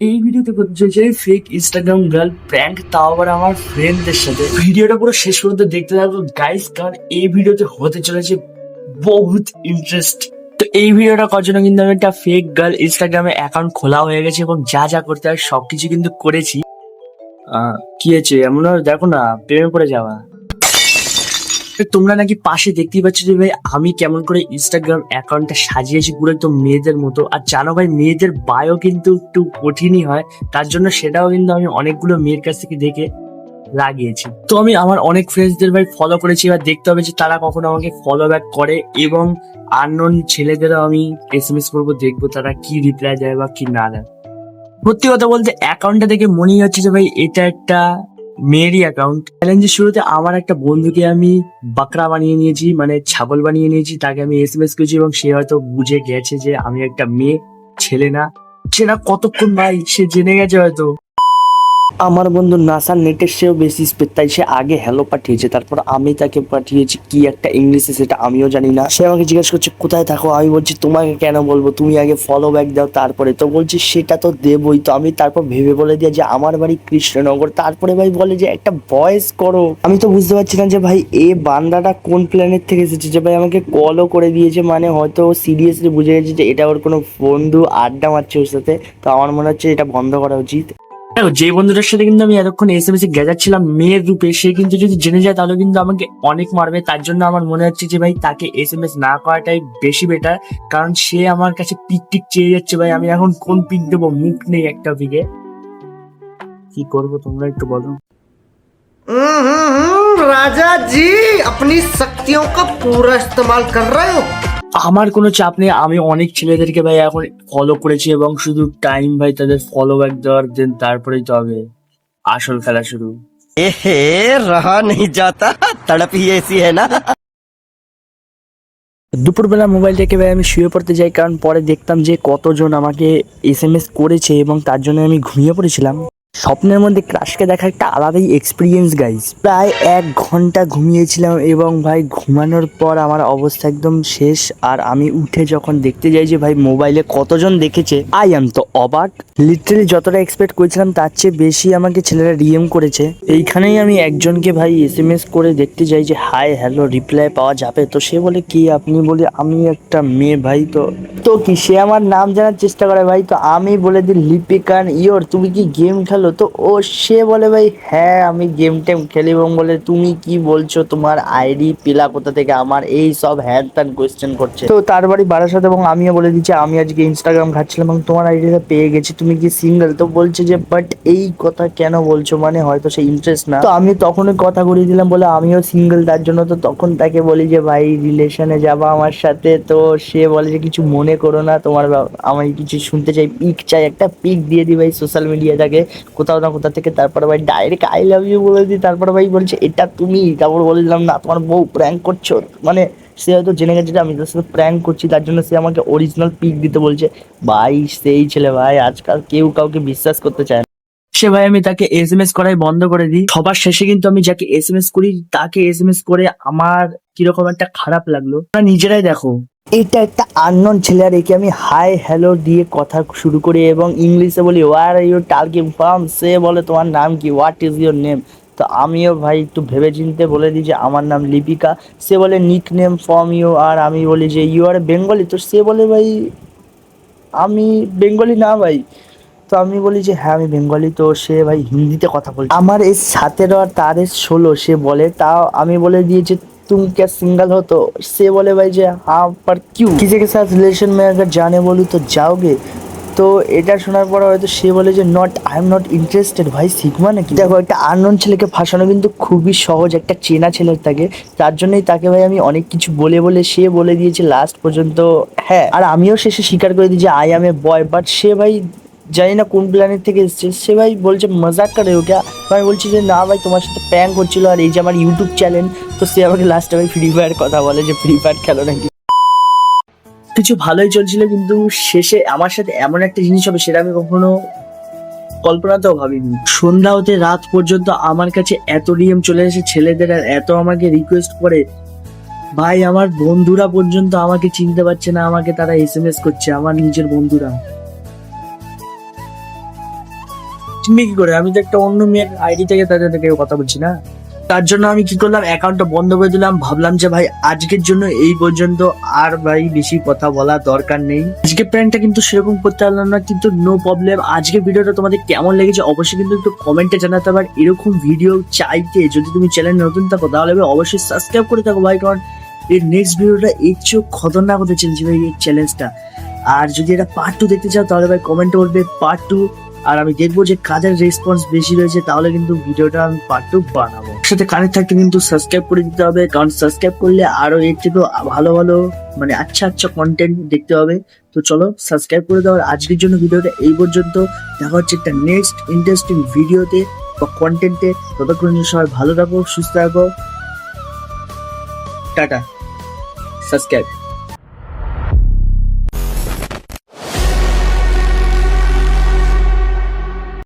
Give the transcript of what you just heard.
এই ভিডিওতে করতে চলেছে ফেক ইনস্টাগ্রাম গার্ল প্র্যাঙ্ক তাও আবার আমার ফ্রেন্ডদের সাথে। ভিডিওটা পুরো শেষ পর্যন্ত দেখতে থাকো গাইস কারণ এই ভিডিওতে হতে চলেছে বহুত ইন্টারেস্ট তো এই ভিডিওটা করার জন্য কিন্তু আমি একটা ফেক গার্ল ইনস্টাগ্রামে অ্যাকাউন্ট খোলা হয়ে গেছে এবং যা যা করতে হয় সবকিছু কিন্তু করেছি। কি হয়েছে? এমন দেখো না, প্রেমে পড়ে যাওয়া। তোমরা নাকি পাশে দেখতেই পাচ্ছ যে ভাই, আমি কেমন করে ইনস্টাগ্রাম অ্যাকাউন্টটা সাজিয়েছি পুরো একদম মেয়েদের মতো। আর জানো ভাই, মেয়েদের বায়ো কিন্তু একটু কঠিনই হয়। তার জন্য সেটাও কিন্তু আমি অনেকগুলো মেয়ের কাছ থেকে দেখে লাগিয়েছি। তো আমি আমার অনেক ফ্রেন্ডসদের ভাই ফলো করেছি। এবার দেখতে হবে যে তারা কখনো আমাকে ফলো ব্যাক করে এবং আননোন ছেলেদেরও আমি এস এম এস করব, দেখব তারা কি রিপ্লাই দেয় বা কি না দেয়। সত্যি কথা বলতে অ্যাকাউন্টটা দেখে মনেই হচ্ছে যে ভাই, এটা একটা মেয়েরই অ্যাকাউন্ট চ্যালেঞ্জের শুরুতে আমার একটা বন্ধুকে আমি বাকরা বানিয়ে নিয়েছি মানে ছাগল বানিয়ে নিয়েছি, তাকে আমি এস এম এস করেছি এবং সে হয়তো বুঝে গেছে যে আমি একটা মেয়ে, ছেলে না। সে না কতক্ষণ ভাই, সে জেনে গেছে হয়তো। আমার বন্ধু নাসার নেটের সেও বেশি স্পিড তাই সে আগে হ্যালো পাঠিয়েছে, তারপর আমি তাকে পাঠিয়েছি কি একটা ইংলিশে সেটা আমিও জানি না। সে আমাকে জিজ্ঞেস করছে, কোথায় থাকো? আমি বলছি, তোমাকে কেন বলব? তুমি আগে ফলো ব্যাক দাও, তারপরে। তো বলছি, সেটা তো দেবই। তো আমি তারপর ভেবে বলে দিয়ে যে, আমার বাড়ি কৃষ্ণনগর। তারপরে ভাই বলে যে, একটা ভয়েস করো। আমি তো বুঝতে পারছি না যে, ভাই, এ বান্দাটা কোন প্ল্যানেট থেকে এসেছে? যে, ভাই, আমাকে কলও করে দিয়েছে মানে হয়তো সিরিয়াসলি বুঝে গেছে যে, এটা ওর কোনো বন্ধু আড্ডা মারছে ওর সাথে। তো আমার মনে হচ্ছে এটা বন্ধ করা উচিত। দেখো যে বন্ধুটার সাথে কিন্তু আমি এতক্ষণ এস এম এস এ গেজাচ্ছিলাম মেয়ের রূপে সে কিন্তু যদি জেনে যায় তাহলে কিন্তু আমাকে অনেক মারবে তার জন্য আমার মনে হচ্ছে যে ভাই তাকে এস এম এস না করাটাই বেশি বেটার কারণ সে আমার কাছে পিক টিক চেয়ে যাচ্ছে ভাই আমি এখন কোন পিক দেবো মুখ নেই একটা পিকে কি করবো তোমরা একটু বলো हम्म, राजा जी अपनी शक्तियों का पूरा इस्तेमाल कर रहे हो আমার কোনো চাপ নেই আমি অনেক ছেলেদেরকে ভাই এখন ফলো করেছি এবং শুধু টাইম ভাই তাদের ফলো ব্যাক দেওয়ার দেন তারপরেই তো হবে আসল খেলা শুরু। এহে রহা নেই যাতা তড়প এসি হ্যায় না। দুপুরবেলা মোবাইলটাকে ভাই আমি শুয়ে পড়তে যাই কারণ পরে দেখতাম যে কতজন আমাকে এস এম এস করেছে এবং তার জন্য আমি ঘুমিয়ে পড়েছিলাম। স্বপ্নের মধ্যে ক্রাশকে দেখা একটা আলাদাই এক্সপিরিয়েন্স গাইজ প্রায় এক ঘণ্টা ঘুমিয়েছিলাম এবং ভাই ঘুমানোর পর আমার অবস্থা একদম শেষ। আর আমি উঠে যখন দেখতে যাই যে ভাই মোবাইলে কতজন দেখেছে আই এম তো অবাক লিটারেলি যতটা এক্সপেক্ট করেছিলাম, তার চেয়ে বেশি আমাকে ছেলেরা ডিএম করেছে। এইখানেই আমি একজনকে ভাই এস এম এস করে দেখতে যাই যে হাই হ্যালো রিপ্লাই পাওয়া যাবে? তো সে বলে, কি আপনি? বলে, আমি একটা মেয়ে ভাই। তো তো কি সে আমার নাম জানার চেষ্টা করে ভাই? তো আমি বলে দিই, লিপিকান ইয়োর, তুমি কি গেম খেলো? তো ও, সে বলে, ভাই হ্যাঁ আমি গেম টেম খেলি এবং বলে তুমি কি বলছো? তোমার আইডি পিলা কোথা থেকে? আমার এই সব হ্যান ত্যান কোয়েশ্চেন করছে। তো তার বাড়ি বারাসাত এবং আমিও বলে দিচ্ছি, আমি আজকে ইনস্টাগ্রাম ঘাটছিলাম এবং তোমার আইডিটা পেয়ে গেছি। তুমি কি সিঙ্গেল তো বলছে যে বাট এই কথা কেন বলছো? মানে হয়তো সে ইন্টারেস্ট না। তো আমি তখনই কথা ঘুরিয়ে দিলাম, বলে, আমিও সিঙ্গেল তার জন্য। তো তখন তাকে বলি যে, ভাই রিলেশনে যাবা আমার সাথে? তো সে বলে যে, কিছু মনে করো না, তোমার আমি কিছু শুনতে চাই। পিক চাই, একটা পিক দিয়ে দিই, ভাই সোশ্যাল মিডিয়াটাকে কোথাও না কোথা থেকে তারপরে ভাই ডাইরেক্ট আই লাভ ইউ বলে দিই। তারপরে ভাই বলছে, এটা তুমি? তারপর বললাম, না, তোমার বউ প্র্যাঙ্ক করছ মানে সে হয়তো জেনে গেছে যে আমি তার সাথে প্র্যাঙ্ক করছি, তার জন্য সে আমাকে অরিজিনাল পিক দিতে বলছে। ভাই, সেই ছেলে ভাই, আজকাল কেউ কাউকে বিশ্বাস করতে চায় না। সে ভাই, আমি তাকে এস এম এস করাই বন্ধ করে দিই। সবার শেষে কিন্তু আমি যাকে এস এম এস করি, তাকে এস এম এস করে আমার কীরকম একটা খারাপ লাগল। নিজেরাই দেখো। এটা একটা আননোন ছেলে আর একে আমি হাই হ্যালো দিয়ে কথা শুরু করি এবং ইংলিশে বলি where are you talking from সে বলে, তোমার নাম কি? হোয়াট ইজ ইউর নেম তো আমিও ভাই একটু ভেবে চিনতে বলে দিই যে, আমার নাম লিপিকা। সে বলে নিক নেম ফ্রম ইউ আর আমি বলি যে ইউ আর বেঙ্গলি তো সে বলে, ভাই, আমি বেঙ্গলি না ভাই। তো আমি বলি যে হ্যাঁ আমি বেঙ্গলি তো সে ভাই হিন্দিতে কথা বলছে। আমার এস সতেরো আর তার ষোলো, সে বলে তাও আমি বলে দিয়েছি तुम क्या सिंगल हो तो से बोले भाई যে हाँ पर क्यों किसी के साथ रिलेशन में अगर जाने बोलूँ तो जाओगे তো এটা শোনার পর হয়তো সে বলে যে not I am not interested ভাই শিখবা নাকি দেখো একটা আননোন ছেলেকে ফাঁসানো কিন্তু খুবই সহজ একটা চেনা ছেলের থাকে তার জন্যই তাকে ভাই আমি অনেক কিছু বলে বলে সে বলে দিয়েছে লাস্ট পর্যন্ত হ্যাঁ আর আমিও শেষে স্বীকার করে দিই যে I am a boy but সে ভাই জানি না কোন প্ল্যানেট থেকে এসছে। সে ভাই বলছে, মজাক করে ওকে। আমি বলছি যে, না ভাই, তোমার সাথে প্র্যাঙ্ক হচ্ছিল আর এই যে আমার ইউটিউব চ্যানেল তো সে আমাকে লাস্টে ভাই ফ্রি ফায়ার কথা বলে যে ফ্রি ফায়ার খেলো নাকি? কিছু ভালোই চলছিল, কিন্তু শেষে আমার সাথে এমন একটা জিনিস হবে, সেটা আমি কখনো কল্পনাতেও ভাবিনি। সন্ধ্যা হতে রাত পর্যন্ত আমার কাছে এত ডিএম চলে এসে ছেলেদের আর এত আমাকে রিকোয়েস্ট করে, ভাই, আমার বন্ধুরা পর্যন্ত আমাকে চিনতে পারছে না, আমাকে তারা এস এম এস করছে, আমার নিজের বন্ধুরা। চিনবি কি করে? আমি তো একটা অন্য মেয়ের আইডি থেকে তাদের থেকে কথা বলছি না। তার জন্য আমি কি করলাম? অ্যাকাউন্টটা বন্ধ করে দিলাম। ভাবলাম যে ভাই, আজকের জন্য এই পর্যন্ত আর ভাই বেশি কথা বলা দরকার নেই। আজকে প্ল্যানটা কিন্তু সেরকম করতে পারলাম না, কিন্তু নো প্রবলেম আজকের ভিডিওটা তোমাদের কেমন লেগেছে অবশ্যই কিন্তু একটু কমেন্টে জানাতে পার। এরকম ভিডিও চাইতে যদি তুমি চ্যানেল নতুন থাকো, তাহলে অবশ্যই সাবস্ক্রাইব করে থাকো ভাই, কারণ এর নেক্সট ভিডিওটা এর চেয়েও খতরনাক হতে চলছে ভাই এই চ্যালেঞ্জটা আর যদি এটা পার্ট টু দেখতে চাও, তাহলে ভাই কমেন্টে বলবে পার্ট টু আর আমি দেখব যে কাদের রেসপন্স বেশি রয়েছে, তাহলে কিন্তু ভিডিওটা আমি পার্ট টু বানাবো। সাথে কানেক্ট থাকতে কিন্তু সাবস্ক্রাইব করে দিতে হবে, কারণ সাবস্ক্রাইব করলে আরও এর থেকেও ভালো ভালো মানে আচ্ছা আচ্ছা কন্টেন্ট দেখতে হবে। তো চলো সাবস্ক্রাইব করে দাও, আর আজকের জন্য ভিডিওটা এই পর্যন্ত। দেখা হচ্ছে একটা নেক্সট ইন্টারেস্টিং ভিডিওতে বা কন্টেন্টে ততক্ষণ সবাই ভালো থাকো, সুস্থ থাকো। টাটা। সাবস্ক্রাইব